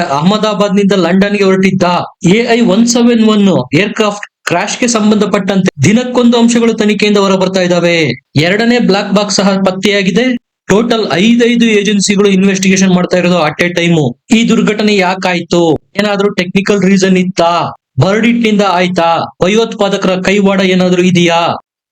ಅಹಮದಾಬಾದ್ನಿಂದ ಲಂಡನ್ಗೆ ಹೊರಟಿದ್ದ AI one seven one aircraft ಕ್ರಾಶ್ಗೆ ಸಂಬಂಧಪಟ್ಟಂತೆ ದಿನಕ್ಕೊಂದು ಅಂಶಗಳು ತನಿಖೆಯಿಂದ ಹೊರ ಬರ್ತಾ ಇದಾವೆ ಎರಡನೇ ಬ್ಲಾಕ್ ಬಾಕ್ಸ್ ಸಹ ಪತ್ತೆಯಾಗಿದೆ. ಟೋಟಲ್ ಐದೈದು ಏಜೆನ್ಸಿಗಳು ಇನ್ವೆಸ್ಟಿಗೇಷನ್ ಮಾಡ್ತಾ ಇರೋದು ಅಟ್ ಎ ಟೈಮು. ಈ ದುರ್ಘಟನೆ ಯಾಕಾಯ್ತು? ಏನಾದ್ರೂ ಟೆಕ್ನಿಕಲ್ ರೀಸನ್ ಇತ್ತಾ? ಬರ್ಡಿಟ್ನಿಂದ ಆಯ್ತಾ? ಭಯೋತ್ಪಾದಕರ ಕೈವಾಡ ಏನಾದ್ರೂ ಇದೆಯಾ?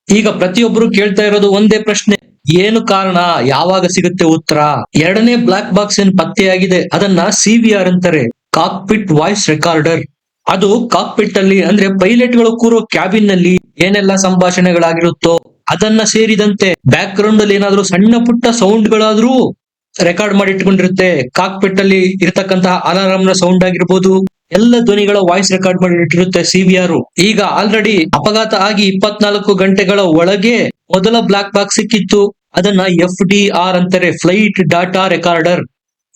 ಈಗ ಪ್ರತಿಯೊಬ್ಬರು ಕೇಳ್ತಾ ಇರೋದು ಒಂದೇ ಪ್ರಶ್ನೆ. ಏನು ಕಾರಣ? ಯಾವಾಗ ಸಿಗುತ್ತೆ ಉತ್ತರ? ಎರಡನೇ ಬ್ಲಾಕ್ ಬಾಕ್ಸ್ ಏನ್ ಪತ್ತೆಯಾಗಿದೆ. ಅದನ್ನ ಸಿವಿಆರ್ ಅಂತಾರೆ. ಕಾಕ್ಪಿಟ್ ವಾಯ್ಸ್ ರೆಕಾರ್ಡರ್ ಅದು ಕಾಕ್ಪಿಟ್ ಅಲ್ಲಿ ಅಂದ್ರೆ ಪೈಲಟ್ಗಳು ಕೂರೋ ಕ್ಯಾಬಿನ್ನಲ್ಲಿ ಏನೆಲ್ಲ ಸಂಭಾಷಣೆಗಳಾಗಿರುತ್ತೋ ಅದನ್ನ ಸೇರಿದಂತೆ ಬ್ಯಾಕ್ ಗ್ರೌಂಡ್ ಅಲ್ಲಿ ಏನಾದ್ರೂ ಸಣ್ಣ ಪುಟ್ಟ ಸೌಂಡ್ ಗಳಾದ್ರೂ ರೆಕಾರ್ಡ್ ಮಾಡಿ ಇಟ್ಕೊಂಡಿರುತ್ತೆ ಕಾಕ್ಪಿಟ್ ಅಲ್ಲಿ ಇರತಕ್ಕಂತಹ ಅಲಾರಾಮ್ನ ಸೌಂಡ್ ಆಗಿರ್ಬೋದು. ಎಲ್ಲ ಧ್ವನಿಗಳ ವಾಯ್ಸ್ ರೆಕಾರ್ಡ್ ಮಾಡಿ ಇಟ್ಟಿರುತ್ತೆ ಸಿವಿಆರ್ ಈಗ ಆಲ್ರೆಡಿ ಅಪಘಾತ ಆಗಿ ಇಪ್ಪತ್ನಾಲ್ಕು ಗಂಟೆಗಳ ಒಳಗೆ ಮೊದಲ ಬ್ಲಾಕ್ ಬಾಕ್ಸ್ ಸಿಕ್ಕಿತ್ತು. ಅದನ್ನ ಎಫ್ ಡಿ ಆರ್ ಅಂತಾರೆ, ಫ್ಲೈಟ್ ಡಾಟಾ ರೆಕಾರ್ಡರ್.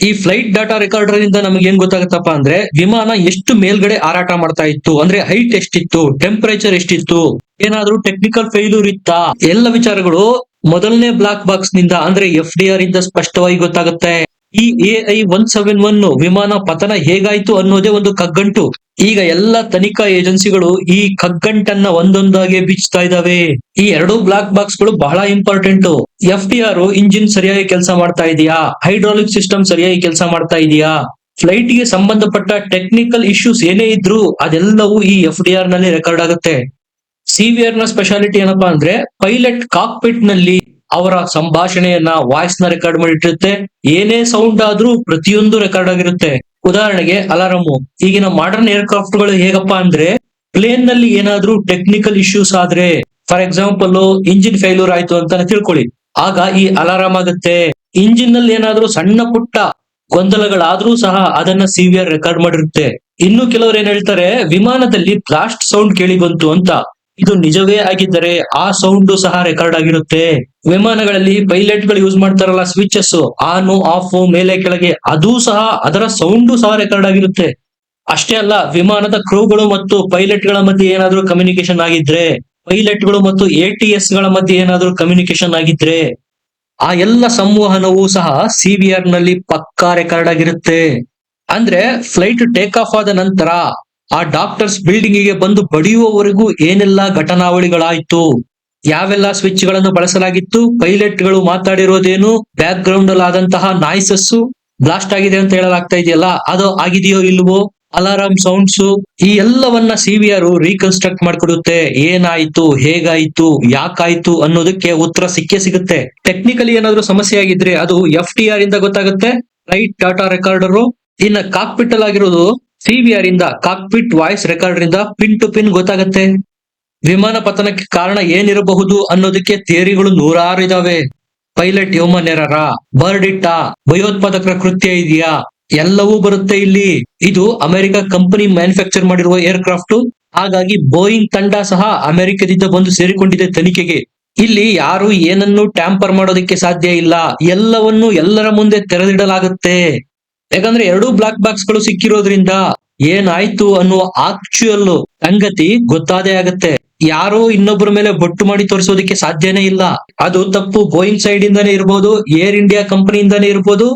ಈ ಫ್ಲೈಟ್ ಡಾಟಾ ರೆಕಾರ್ಡರ್ ಇಂದ ನಮ್ಗೆ ಏನ್ ಗೊತ್ತಾಗತ್ತಪ್ಪ ಅಂದ್ರೆ, ವಿಮಾನ ಎಷ್ಟು ಮೇಲ್ಗಡೆ ಹಾರಾಟ ಮಾಡ್ತಾ ಇತ್ತು, ಅಂದ್ರೆ ಹೈಟ್ ಎಷ್ಟಿತ್ತು ಟೆಂಪರೇಚರ್ ಎಷ್ಟಿತ್ತು, ಏನಾದ್ರೂ ಟೆಕ್ನಿಕಲ್ ಫೇಲ್ಯೂರ್ ಇತ್ತಾ? ಎಲ್ಲ ವಿಚಾರಗಳು ಮೊದಲನೇ ಬ್ಲಾಕ್ ಬಾಕ್ಸ್ನಿಂದ ಅಂದ್ರೆ ಎಫ್ ಡಿ ಆರ್ ಇಂದ ಸ್ಪಷ್ಟವಾಗಿ ಗೊತ್ತಾಗುತ್ತೆ. ಈ A I one seven one ವಿಮಾನ ಪತನ ಹೇಗಾಯ್ತು ಅನ್ನೋದೇ ಒಂದು ಕಗ್ಗಂಟು. ಈಗ ಎಲ್ಲ ತನಿಖಾ ಏಜೆನ್ಸಿಗಳು ಈ ಕಗ್ಗಂಟನ್ನ ಒಂದೊಂದಾಗಿ ಬಿಚ್ಚುತ್ತಾ ಇದಾವೆ. ಈ ಎರಡು ಬ್ಲಾಕ್ ಬಾಕ್ಸ್ಗಳು ಬಹಳ important F D R engine ಸರಿಯಾಗಿ ಕೆಲಸ ಮಾಡ್ತಾ ಇದೆಯಾ? ಹೈಡ್ರಾಲಿಕ್ ಸಿಸ್ಟಮ್ ಸರಿಯಾಗಿ ಕೆಲಸ ಮಾಡ್ತಾ ಇದೆಯಾ? ಫ್ಲೈಟ್ಗೆ ಸಂಬಂಧಪಟ್ಟ ಟೆಕ್ನಿಕಲ್ ಇಶ್ಯೂಸ್ ಏನೇ ಇದ್ರೂ ಅದೆಲ್ಲವೂ ಈ ಎಫ್ ಡಿ ಆರ್ನಲ್ಲಿ ರೆಕಾರ್ಡ್ ಆಗುತ್ತೆ. ಸಿವಿಆರ್ನ ಸ್ಪೆಷಾಲಿಟಿ ಏನಪ್ಪಾ ಅಂದ್ರೆ ಪೈಲಟ್ ಕಾಕ್ಪಿಟ್ನಲ್ಲಿ ಅವರ ಸಂಭಾಷಣೆಯನ್ನ ವಾಯ್ಸ್ನ ರೆಕಾರ್ಡ್ ಮಾಡಿಟ್ಟಿರುತ್ತೆ. ಏನೇ ಸೌಂಡ್ ಆದ್ರೂ ಪ್ರತಿಯೊಂದು ರೆಕಾರ್ಡ್ ಆಗಿರುತ್ತೆ. ಉದಾಹರಣೆಗೆ ಅಲಾರಾಮು ಈಗಿನ ಮಾಡರ್ನ್ ಏರ್ಕ್ರಾಫ್ಟ್ಗಳು ಹೇಗಪ್ಪ ಅಂದ್ರೆ ಪ್ಲೇನ್ನಲ್ಲಿ ಏನಾದ್ರೂ ಟೆಕ್ನಿಕಲ್ ಇಶ್ಯೂಸ್ ಆದ್ರೆ ಫಾರ್ ಎಕ್ಸಾಂಪಲ್ ಇಂಜಿನ್ ಫೇಲ್ಯೂರ್ ಆಯ್ತು ಅಂತ ತಿಳ್ಕೊಳ್ಳಿ. ಆಗ ಈ ಅಲಾರಾಮ್ ಆಗುತ್ತೆ. ಇಂಜಿನ್ನಲ್ಲಿ ಏನಾದ್ರೂ ಸಣ್ಣ ಪುಟ್ಟ ಗೊಂದಲಗಳಾದ್ರೂ ಸಹ ಅದನ್ನ ಸಿವಿಯರ್ ರೆಕಾರ್ಡ್ ಮಾಡಿರುತ್ತೆ. ಇನ್ನು ಕೆಲವರು ಏನ್ ಹೇಳ್ತಾರೆ, ವಿಮಾನದಲ್ಲಿ ಬ್ಲಾಸ್ಟ್ ಸೌಂಡ್ ಕೇಳಿ ಬಂತು ಅಂತ. ಇದು ನಿಜವೇ ಆಗಿದ್ದರೆ ಆ ಸೌಂಡ್ ಸಹ ರೆಕಾರ್ಡ್ ಆಗಿರುತ್ತೆ. ವಿಮಾನಗಳಲ್ಲಿ ಪೈಲಟ್ಗಳು ಯೂಸ್ ಮಾಡ್ತಾರಲ್ಲ ಸ್ವಿಚಸ್ ಆನ್ ಆಫ್ ಮೇಲೆ, ಕೆಳಗೆ, ಅದು ಸಹ, ಅದರ ಸೌಂಡ್ ಸಹ ರೆಕಾರ್ಡ್ ಆಗಿರುತ್ತೆ. ಅಷ್ಟೇ ಅಲ್ಲ, ವಿಮಾನದ ಕ್ರೂಗಳು ಮತ್ತು ಪೈಲಟ್ಗಳ ಮಧ್ಯೆ ಏನಾದ್ರೂ ಕಮ್ಯುನಿಕೇಶನ್ ಆಗಿದ್ರೆ ಪೈಲಟ್ಗಳು ಮತ್ತು ಎ ಟಿ ಎಸ್ಗಳ ಮಧ್ಯೆ ಏನಾದ್ರೂ ಕಮ್ಯುನಿಕೇಶನ್ ಆಗಿದ್ರೆ, ಆ ಎಲ್ಲ ಸಂವಹನವೂ ಸಹ ಸಿವಿಆರ್ನಲ್ಲಿ ಪಕ್ಕಾ ರೆಕಾರ್ಡ್ ಆಗಿರುತ್ತೆ. ಅಂದ್ರೆ ಫ್ಲೈಟ್ ಟೇಕ್ ಆಫ್ ಆದ ನಂತರ ಆ ಡಾಕ್ಟರ್ಸ್ ಬಿಲ್ಡಿಂಗ್ಗೆ ಬಂದು ಬಡಿಯುವವರೆಗೂ ಏನೆಲ್ಲ ಘಟನಾವಳಿಗಳಾಯ್ತು? ಯಾವೆಲ್ಲ ಸ್ವಿಚ್ಗಳನ್ನು ಬಳಸಲಾಗಿತ್ತು? ಪೈಲಟ್ಗಳು ಮಾತಾಡಿರೋದೇನು? ಬ್ಯಾಕ್ ಗ್ರೌಂಡ್ ಅಲ್ಲಿ ಆದಂತಹ ನಾಯ್ಸಸ್ ಬ್ಲಾಸ್ಟ್ ಆಗಿದೆ ಅಂತ ಹೇಳಲಾಗ್ತಾ ಇದೆಯಲ್ಲ, ಅದು ಆಗಿದೆಯೋ ಇಲ್ವೋ? ಅಲಾರಾಮ್ ಸೌಂಡ್ಸ್ ಈ ಎಲ್ಲವನ್ನ ಸಿವಿಆರ್ ರೀಕನ್ಸ್ಟ್ರಕ್ಟ್ ಮಾಡ್ಕೊಡುತ್ತೆ. ಏನಾಯ್ತು? ಹೇಗಾಯ್ತು? ಯಾಕಾಯ್ತು ಅನ್ನೋದಕ್ಕೆ ಉತ್ತರ ಸಿಕ್ಕೇ ಸಿಗುತ್ತೆ. ಟೆಕ್ನಿಕಲಿ ಏನಾದ್ರೂ ಸಮಸ್ಯೆ ಆಗಿದ್ರೆ ಅದು ಎಫ್ ಟಿ ಆರ್ ಇಂದ ಗೊತ್ತಾಗುತ್ತೆ. ರೈಟ್ ಡಾಟಾ ರೆಕಾರ್ಡರ್ ಇನ್ನ ಕಾಕ್ಪಿಟಲ್ ಆಗಿರೋದು ಸಿವಿಆರ್ ಇಂದ ಕಾಕ್ಪಿಟ್ ವಾಯ್ಸ್ ರೆಕಾರ್ಡರ್ ಇಂದ ಪಿನ್ ಟು ಪಿನ್ ಗೊತ್ತಾಗತ್ತೆ. ವಿಮಾನ ಪತನಕ್ಕೆ ಕಾರಣ ಏನಿರಬಹುದು ಅನ್ನೋದಕ್ಕೆ ಥಿಯರಿಗಳು ನೂರಾರು ಇದಾವೆ. ಪೈಲಟ್ ಹ್ಯೂಮನ್ ಎರರ ಬರ್ಡಿಟ್ಟಾ ಭಯೋತ್ಪಾದಕರ ಕೃತ್ಯ ಇದೆಯಾ? ಎಲ್ಲವೂ ಬರುತ್ತೆ ಇಲ್ಲಿ. ಇದು ಅಮೆರಿಕ ಕಂಪನಿ ಮ್ಯಾನುಫ್ಯಾಕ್ಚರ್ ಮಾಡಿರುವ ಏರ್ಕ್ರಾಫ್ಟ್ ಹಾಗಾಗಿ ಬೋಯಿಂಗ್ ತಂಡ ಸಹ ಅಮೆರಿಕದಿಂದ ಬಂದು ಸೇರಿಕೊಂಡಿದೆ ತನಿಖೆಗೆ. ಇಲ್ಲಿ ಯಾರು ಏನನ್ನು ಟ್ಯಾಂಪರ್ ಮಾಡೋದಕ್ಕೆ ಸಾಧ್ಯ ಇಲ್ಲ. ಎಲ್ಲವನ್ನು ಎಲ್ಲರ ಮುಂದೆ ತೆರೆದಿಡಲಾಗುತ್ತೆ. ಯಾಕಂದ್ರೆ ಎರಡೂ ಬ್ಲಾಕ್ ಬಾಕ್ಸ್ಗಳು ಸಿಕ್ಕಿರೋದ್ರಿಂದ ಏನಾಯ್ತು ಅನ್ನುವ ಆಕ್ಚುಯಲ್ ಸಂಗತಿ ಗೊತ್ತಾದೇ ಆಗತ್ತೆ. ಯಾರೋ ಇನ್ನೊಬ್ಬರ ಮೇಲೆ ಬೊಟ್ಟು ಮಾಡಿ ತೋರಿಸೋದಕ್ಕೆ ಸಾಧ್ಯನೇ ಇಲ್ಲ. ಅದು ತಪ್ಪು ಬೋಯಿಂಗ್ ಸೈಡ್ ಇಂದಾನೇ ಇರ್ಬೋದು ಏರ್ ಇಂಡಿಯಾ ಕಂಪನಿಯಿಂದಾನೇ ಇರ್ಬೋದು,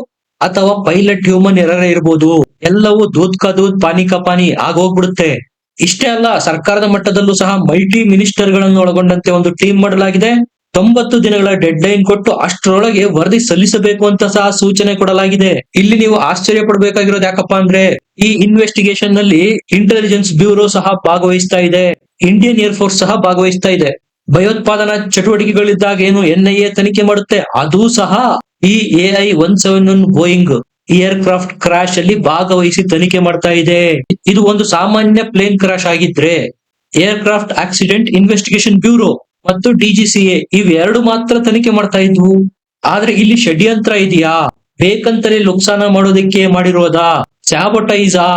ಅಥವಾ ಪೈಲಟ್ ಹ್ಯೂಮನ್ ಎರರೇ ಇರ್ಬೋದು. ಎಲ್ಲವೂ ದೂತ್ ಕ ದೂತ್, ಪಾನಿ ಕಾ ಪಾನಿ ಆಗೋಗ್ಬಿಡುತ್ತೆ. ಇಷ್ಟೇ ಅಲ್ಲ, ಸರ್ಕಾರದ ಮಟ್ಟದಲ್ಲೂ ಸಹ ಮಲ್ಟಿ ಮಿನಿಸ್ಟರ್ಗಳನ್ನು ಒಳಗೊಂಡಂತೆ ಒಂದು ಟೀಮ್ ಮಾಡಲಾಗಿದೆ. ತೊಂಬತ್ತು ದಿನಗಳ ಡೆಡ್ ಲೈನ್ ಕೊಟ್ಟು ಅಷ್ಟರೊಳಗೆ ವರದಿ ಸಲ್ಲಿಸಬೇಕು ಅಂತ ಸಹ ಸೂಚನೆ ಕೊಡಲಾಗಿದೆ. ಇಲ್ಲಿ ನೀವು ಆಶ್ಚರ್ಯ ಪಡಬೇಕಾಗಿರೋದು ಯಾಕಪ್ಪ ಅಂದ್ರೆ, ಈ ಇನ್ವೆಸ್ಟಿಗೇಷನ್ನಲ್ಲಿ ಇಂಟೆಲಿಜೆನ್ಸ್ ಬ್ಯೂರೋ ಸಹ ಭಾಗವಹಿಸ್ತಾ ಇದೆ. ಇಂಡಿಯನ್ ಏರ್ ಫೋರ್ಸ್ ಸಹ ಭಾಗವಹಿಸ್ತಾ ಇದೆ. ಭಯೋತ್ಪಾದನಾ ಚಟುವಟಿಕೆಗಳಿದ್ದಾಗ ಏನು ಎನ್ ಐ ಎ ತನಿಖೆ ಮಾಡುತ್ತೆ? ಅದು ಸಹ ಈ I one seven one Boeing aircraft crash ಅಲ್ಲಿ ಭಾಗವಹಿಸಿ ತನಿಖೆ ಮಾಡ್ತಾ ಇದೆ. ಇದು ಒಂದು ಸಾಮಾನ್ಯ ಪ್ಲೇನ್ ಕ್ರಾಶ್ ಆಗಿದ್ರೆ aircraft accident investigation bureau ಮತ್ತು ಡಿಜಿಸಿಎ ಇವೆರಡು ಮಾತ್ರ ತನಿಖೆ ಮಾಡ್ತಾ ಇದ್ವು. ಆದ್ರೆ ಇಲ್ಲಿ ಷಡ್ಯಂತ್ರ ಇದೆಯಾ? ಬೇಕಂತಲೇ ಲುಕ್ಸಾನ ಮಾಡೋದಕ್ಕೆ ಮಾಡಿರೋದಾ? ಸ್ಯಾಬಟೈಸಾ?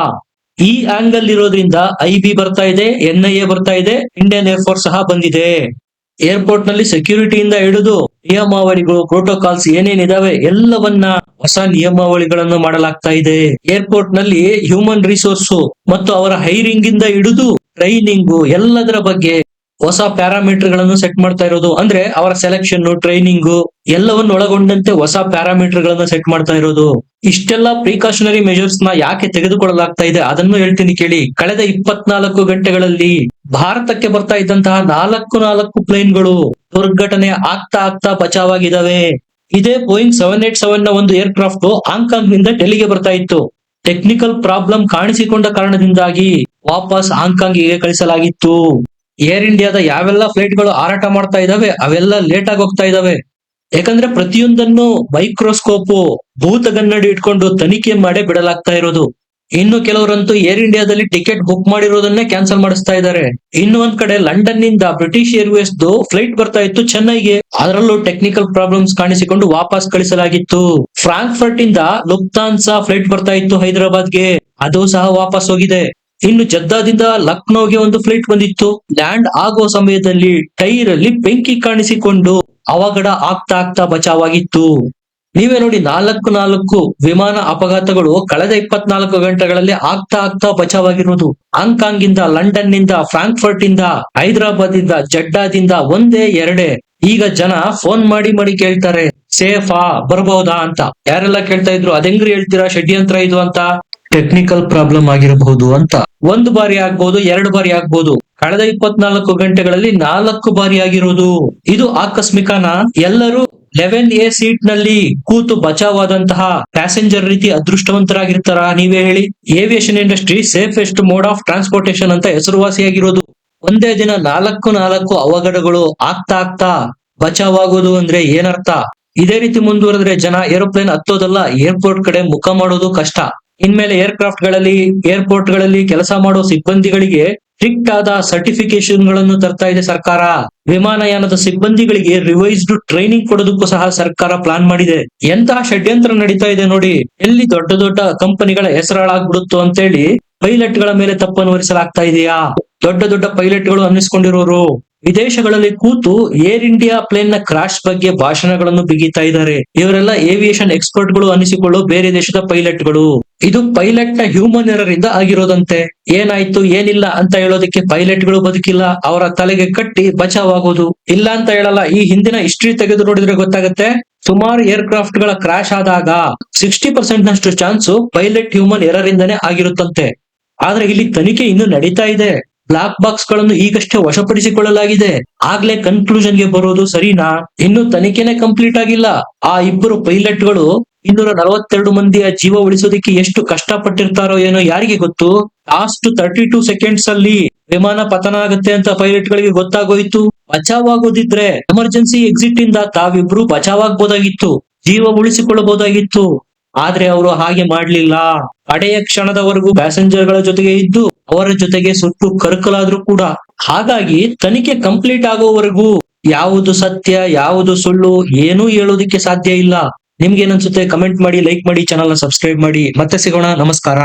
ಈ ಆಂಗಲ್ ಇರೋದ್ರಿಂದ ಐ ಬಿ ಬರ್ತಾ ಇದೆ ಎನ್ ಐ ಎ ಬರ್ತಾ ಇದೆ ಇಂಡಿಯನ್ ಏರ್ ಫೋರ್ಸ್ ಸಹ ಬಂದಿದೆ. ಏರ್ಪೋರ್ಟ್ನಲ್ಲಿ ಸೆಕ್ಯೂರಿಟಿಯಿಂದ ಹಿಡಿದು ನಿಯಮಾವಳಿಗಳು ಪ್ರೋಟೋಕಾಲ್ಸ್ ಏನೇನಿದಾವೆ, ಎಲ್ಲವನ್ನ ಹೊಸ ನಿಯಮಾವಳಿಗಳನ್ನು ಮಾಡಲಾಗ್ತಾ ಇದೆ. ಏರ್ಪೋರ್ಟ್ನಲ್ಲಿ ಹ್ಯೂಮನ್ ರಿಸೋರ್ಸ್ ಮತ್ತು ಅವರ ಹೈರಿಂಗ್ ಇಂದ ಹಿಡಿದು ಟ್ರೈನಿಂಗ್ ಎಲ್ಲದರ ಬಗ್ಗೆ ಹೊಸ ಪ್ಯಾರಾಮೀಟರ್ಗಳನ್ನು ಸೆಟ್ ಮಾಡ್ತಾ ಇರೋದು. ಅಂದ್ರೆ ಅವರ ಸೆಲೆಕ್ಷನ್ ಟ್ರೈನಿಂಗ್ ಎಲ್ಲವನ್ನು ಒಳಗೊಂಡಂತೆ ಹೊಸ ಪ್ಯಾರಾಮೀಟರ್ ಗಳನ್ನ ಸೆಟ್ ಮಾಡ್ತಾ ಇರೋದು. ಇಷ್ಟೆಲ್ಲ ಪ್ರಿಕಾಷನರಿ ಮೆಜರ್ಸ್ನ ಯಾಕೆ ತೆಗೆದುಕೊಳ್ಳಲಾಗ್ತಾ ಇದೆ? ಅದನ್ನು ಹೇಳ್ತೀನಿ ಕೇಳಿ. ಕಳೆದ ಇಪ್ಪತ್ನಾಲ್ಕು ಗಂಟೆಗಳಲ್ಲಿ ಭಾರತಕ್ಕೆ ಬರ್ತಾ ಇದ್ದಂತಹ ನಾಲ್ಕು ನಾಲ್ಕು ಪ್ಲೇನ್ಗಳು ದುರ್ಘಟನೆ ಆಗ್ತಾ ಆಗ್ತಾ ಬಚಾವಾಗಿದ್ದಾವೆ. ಇದೇ ಬೋಯಿಂಗ್ ಸೆವೆನ್ ಏಟ್ ಸೆವೆನ್ನ ಒಂದು ಏರ್ ಕ್ರಾಫ್ಟ್ ಹಾಂಗ್ಕಾಂಗ್ನಿಂದ ಡೆಲ್ಲಿಗೆ ಬರ್ತಾ ಇತ್ತು. ಟೆಕ್ನಿಕಲ್ ಪ್ರಾಬ್ಲಮ್ ಕಾಣಿಸಿಕೊಂಡ ಕಾರಣದಿಂದಾಗಿ ವಾಪಸ್ ಹಾಂಗ್ಕಾಂಗ್ಗೆ ಕಳಿಸಲಾಗಿತ್ತು. ಏರ್ ಇಂಡಿಯಾದ ಯಾವೆಲ್ಲ ಫ್ಲೈಟ್ಗಳು ಹಾರಾಟ ಮಾಡ್ತಾ ಇದಾವೆ, ಅವೆಲ್ಲ ಲೇಟ್ ಆಗಿ ಹೋಗ್ತಾ ಇದಾವೆ. ಯಾಕಂದ್ರೆ ಪ್ರತಿಯೊಂದನ್ನು ಮೈಕ್ರೋಸ್ಕೋಪ್ ಭೂತಗನ್ನಡಿ ಇಟ್ಕೊಂಡು ತನಿಖೆ ಮಾಡಿ ಬಿಡಲಾಗ್ತಾ ಇರೋದು. ಇನ್ನು ಕೆಲವರಂತೂ ಏರ್ ಇಂಡಿಯಾದಲ್ಲಿ ಟಿಕೆಟ್ ಬುಕ್ ಮಾಡಿರೋದನ್ನೇ ಕ್ಯಾನ್ಸಲ್ ಮಾಡಿಸ್ತಾ ಇದ್ದಾರೆ. ಇನ್ನು ಒಂದ್ ಕಡೆ ಲಂಡನ್ನಿಂದ ಬ್ರಿಟಿಷ್ ಏರ್ವೇಸ್ ಫ್ಲೈಟ್ ಬರ್ತಾ ಇತ್ತು ಚೆನ್ನೈಗೆ. ಅದರಲ್ಲೂ ಟೆಕ್ನಿಕಲ್ ಪ್ರಾಬ್ಲಮ್ಸ್ ಕಾಣಿಸಿಕೊಂಡು ವಾಪಸ್ ಕಳಿಸಲಾಗಿತ್ತು. ಫ್ರಾಂಕ್ಫರ್ಟ್ ಇಂದ ಲುಪ್ತಾನ್ಸಾ ಫ್ಲೈಟ್ ಬರ್ತಾ ಇತ್ತು ಹೈದರಾಬಾದ್ಗೆ. ಅದು ಸಹ ವಾಪಸ್ ಹೋಗಿದೆ. ಇನ್ನು ಜದ್ದಾದಿಂದ ಲಕ್ನೋಗೆ ಒಂದು ಫ್ಲೈಟ್ ಬಂದಿತ್ತು. ಲ್ಯಾಂಡ್ ಆಗೋ ಸಮಯದಲ್ಲಿ ಟೈರ್ ಅಲ್ಲಿ ಬೆಂಕಿ ಕಾಣಿಸಿಕೊಂಡು ಅವಘಡ ಆಗ್ತಾ ಆಗ್ತಾ ಬಚಾವಾಗಿತ್ತು. ನೀವೇ ನೋಡಿ ನಾಲ್ಕು ನಾಲ್ಕು ವಿಮಾನ ಅಪಘಾತಗಳು ಕಳೆದ ಇಪ್ಪತ್ನಾಲ್ಕು ಗಂಟೆಗಳಲ್ಲಿ ಆಗ್ತಾ ಆಗ್ತಾ ಬಚಾವಾಗಿರುವುದು. ಹಾಂಗ್ಕಾಂಗ್ ಇಂದ ಲಂಡನ್ನಿಂದ ಫ್ರಾಂಕ್ಫರ್ಟ್ ಇಂದ ಹೈದರಾಬಾದ್ ಇಂದ ಜಡ್ಡಾದಿಂದ ಒಂದೇ ಎರಡೇ. ಈಗ ಜನ ಫೋನ್ ಮಾಡಿ ಮಾಡಿ ಕೇಳ್ತಾರೆ, ಸೇಫಾ ಬರ್ಬಹುದಾ ಅಂತ. ಯಾರೆಲ್ಲ ಕೇಳ್ತಾ ಇದ್ರು, ಅದೆಂಗ್ರಿ ಹೇಳ್ತೀರಾ? ಷಡ್ಯಂತ್ರ ಇದು ಅಂತ. ಟೆಕ್ನಿಕಲ್ ಪ್ರಾಬ್ಲಮ್ ಆಗಿರಬಹುದು ಅಂತ. ಒಂದು ಬಾರಿ ಆಗ್ಬಹುದು ಎರಡು ಬಾರಿ ಆಗ್ಬಹುದು ಕಳೆದ ಇಪ್ಪತ್ನಾಲ್ಕು ಗಂಟೆಗಳಲ್ಲಿ ನಾಲ್ಕು ಬಾರಿ ಆಗಿರೋದು. ಇದು ಆಕಸ್ಮಿಕನ? ಎಲ್ಲರೂ ಲೆವೆನ್ ಎ ಸೀಟ್ನಲ್ಲಿ ಕೂತು ಬಚಾವಾದಂತಹ ಪ್ಯಾಸೆಂಜರ್ ರೀತಿ ಅದೃಷ್ಟವಂತರಾಗಿರ್ತಾರ? ನೀವೇ ಹೇಳಿ. Aviation industry safest mode of transportation ಅಂತ ಹೆಸರುವಾಸಿಯಾಗಿರೋದು. ಒಂದೇ ದಿನ ನಾಲ್ಕು ನಾಲ್ಕು ಅವಘಡಗಳು ಆಗ್ತಾ ಆಗ್ತಾ ಬಚಾವಾಗೋದು ಅಂದ್ರೆ ಏನರ್ಥ? ಇದೇ ರೀತಿ ಮುಂದುವರೆದ್ರೆ ಜನ ಏರೋಪ್ಲೇನ್ ಹತ್ತೋದಲ್ಲ ಏರ್ಪೋರ್ಟ್ ಕಡೆ ಮುಖ ಮಾಡೋದು ಕಷ್ಟ. ಇನ್ಮೇಲೆ ಏರ್ಕ್ರಾಫ್ಟ್ಗಳಲ್ಲಿ ಏರ್ಪೋರ್ಟ್ಗಳಲ್ಲಿ ಕೆಲಸ ಮಾಡೋ ಸಿಬ್ಬಂದಿಗಳಿಗೆ ಸ್ಟ್ರಿಕ್ಟ್ ಆದ ಸರ್ಟಿಫಿಕೇಶನ್ಗಳನ್ನು ತರ್ತಾ ಇದೆ ಸರ್ಕಾರ. ವಿಮಾನಯಾನದ ಸಿಬ್ಬಂದಿಗಳಿಗೆ ರಿವೈಸ್ಡ್ ಟ್ರೈನಿಂಗ್ ಕೊಡೋದಕ್ಕೂ ಸಹ ಸರ್ಕಾರ ಪ್ಲಾನ್ ಮಾಡಿದೆ. ಎಂತಹ ಷಡ್ಯಂತ್ರ ನಡೀತಾ ಇದೆ ನೋಡಿ. ಎಲ್ಲಿ ದೊಡ್ಡ ದೊಡ್ಡ ಕಂಪನಿಗಳ ಹೆಸರಾಳಾಗ್ಬಿಡುತ್ತೋ ಅಂತೇಳಿ ಪೈಲಟ್ಗಳ ಮೇಲೆ ತಪ್ಪನ್ನು ವರಿಸಲಾಗ್ತಾ ಇದೆಯಾ? ದೊಡ್ಡ ದೊಡ್ಡ ಪೈಲಟ್ಗಳು ಅನ್ನಿಸ್ಕೊಂಡಿರೋರು. ವಿದೇಶಗಳಲ್ಲಿ ಕೂತು ಏರ್ ಇಂಡಿಯಾ ಪ್ಲೇನ್ನ ಕ್ರಾಶ್ ಬಗ್ಗೆ ಭಾಷಣಗಳನ್ನು ಬಿಗಿತಾ ಇದ್ದಾರೆ. ಇವರೆಲ್ಲ ಏವಿಯೇಷನ್ ಎಕ್ಸ್ಪರ್ಟ್ಗಳು ಅನಿಸಿಕೊಳ್ಳೋ ಬೇರೆ ದೇಶದ ಪೈಲಟ್ಗಳು ಇದು ಪೈಲಟ್ನ ಹ್ಯೂಮನ್ ಎರರ್ ಇಂದ ಆಗಿರೋದಂತೆ. ಏನಾಯ್ತು, ಏನಿಲ್ಲ ಅಂತ ಹೇಳೋದಕ್ಕೆ ಪೈಲಟ್ಗಳು ಬದುಕಿಲ್ಲ, ಅವರ ತಲೆಗೆ ಕಟ್ಟಿ ಬಚಾವಾಗೋದು. ಇಲ್ಲ ಅಂತ ಹೇಳಲ್ಲ, ಈ ಹಿಂದಿನ ಹಿಸ್ಟ್ರಿ ತೆಗೆದು ನೋಡಿದ್ರೆ ಗೊತ್ತಾಗುತ್ತೆ. ಸುಮಾರು ಏರ್ ಕ್ರಾಫ್ಟ್ಗಳ ಕ್ರಾಶ್ ಆದಾಗ ಸಿಕ್ಸ್ಟಿ ಪರ್ಸೆಂಟ್ ನಷ್ಟು ಚಾನ್ಸ್ ಪೈಲಟ್ ಹ್ಯೂಮನ್ ಎರರ್ ಇಂದನೇ ಆಗಿರುತ್ತಂತೆ. ಆದ್ರೆ ಇಲ್ಲಿ ತನಿಖೆ ಇನ್ನು ನಡೀತಾ ಇದೆ. ಬ್ಲಾಕ್ ಬಾಕ್ಸ್ಗಳನ್ನು ಈಗಷ್ಟೇ ವಶಪಡಿಸಿಕೊಳ್ಳಲಾಗಿದೆ. ಆಗ್ಲೇ ಕನ್ಕ್ಲೂಷನ್ಗೆ ಬರೋದು ಸರಿನಾ? ಇನ್ನು ತನಿಖೆನೆ ಕಂಪ್ಲೀಟ್ ಆಗಿಲ್ಲ. ಆ ಇಬ್ಬರು ಪೈಲಟ್ಗಳು ಇನ್ನೂರ ನಲವತ್ತೆರಡು ಮಂದಿಯ ಜೀವ ಉಳಿಸೋದಕ್ಕೆ ಎಷ್ಟು ಕಷ್ಟಪಟ್ಟಿರ್ತಾರೋ ಏನೋ ಯಾರಿಗೆ ಗೊತ್ತು? ಲಾಸ್ಟ್ ತರ್ಟಿ ಟೂ ಸೆಕೆಂಡ್ಸ್ ಅಲ್ಲಿ ವಿಮಾನ ಪತನ ಆಗುತ್ತೆ ಅಂತ ಪೈಲಟ್ ಗಳಿಗೆ ಗೊತ್ತಾಗೋಯ್ತು. ಬಚಾವಾಗೋದಿದ್ರೆ ಎಮರ್ಜೆನ್ಸಿ ಎಕ್ಸಿಟ್ ಇಂದ ತಾವಿಬ್ರು ಬಚಾವಾಗ್ಬೋದಾಗಿತ್ತು. ಜೀವ ಉಳಿಸಿಕೊಳ್ಳಬಹುದಾಗಿತ್ತು. ಆದ್ರೆ ಅವರು ಹಾಗೆ ಮಾಡ್ಲಿಲ್ಲ. ಕಡೆಯ ಕ್ಷಣದವರೆಗೂ ಪ್ಯಾಸೆಂಜರ್ಗಳ ಜೊತೆಗೆ ಇದ್ದು, ಅವರ ಜೊತೆಗೆ ಸುಟ್ಟು ಕರ್ಕಲಾದ್ರೂ ಕೂಡ. ಹಾಗಾಗಿ ತನಿಖೆ ಕಂಪ್ಲೀಟ್ ಆಗೋವರೆಗೂ ಯಾವುದು ಸತ್ಯ, ಯಾವುದು ಸುಳ್ಳು, ಏನೂ ಹೇಳೋದಿಕ್ಕೆ ಸಾಧ್ಯ ಇಲ್ಲ. ನಿಮ್ಗೆ ಏನನ್ಸುತ್ತೆ ಕಮೆಂಟ್ ಮಾಡಿ, ಲೈಕ್ ಮಾಡಿ ಚಾನಲ್ನ ಸಬ್ಸ್ಕ್ರೈಬ್ ಮಾಡಿ. ಮತ್ತೆ ಸಿಗೋಣ, ನಮಸ್ಕಾರ.